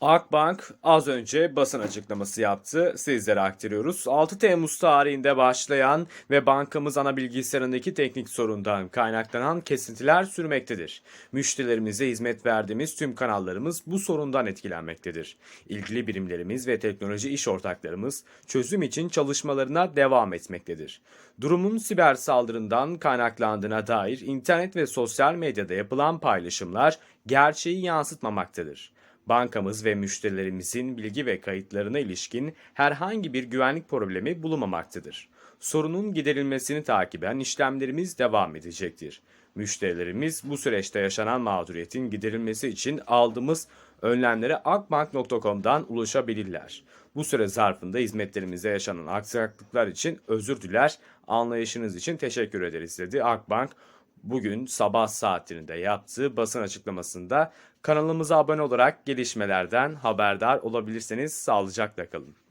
Akbank az önce basın açıklaması yaptı. Sizlere aktarıyoruz. 6 Temmuz tarihinde başlayan ve bankamız ana bilgisayarındaki teknik sorundan kaynaklanan kesintiler sürmektedir. Müşterilerimize hizmet verdiğimiz tüm kanallarımız bu sorundan etkilenmektedir. İlgili birimlerimiz ve teknoloji iş ortaklarımız çözüm için çalışmalarına devam etmektedir. Durumun siber saldırından kaynaklandığına dair internet ve sosyal medyada yapılan paylaşımlar gerçeği yansıtmamaktadır. Bankamız ve müşterilerimizin bilgi ve kayıtlarına ilişkin herhangi bir güvenlik problemi bulunmamaktadır. Sorunun giderilmesini takiben işlemlerimiz devam edecektir. Müşterilerimiz bu süreçte yaşanan mağduriyetin giderilmesi için aldığımız önlemlere akbank.com'dan ulaşabilirler. Bu süre zarfında hizmetlerimize yaşanan aksaklıklar için özür diler, anlayışınız için teşekkür ederiz dedi Akbank bugün sabah saatlerinde yaptığı basın açıklamasında kanalımıza abone olarak gelişmelerden haberdar olabilirseniz sağlıcakla kalın.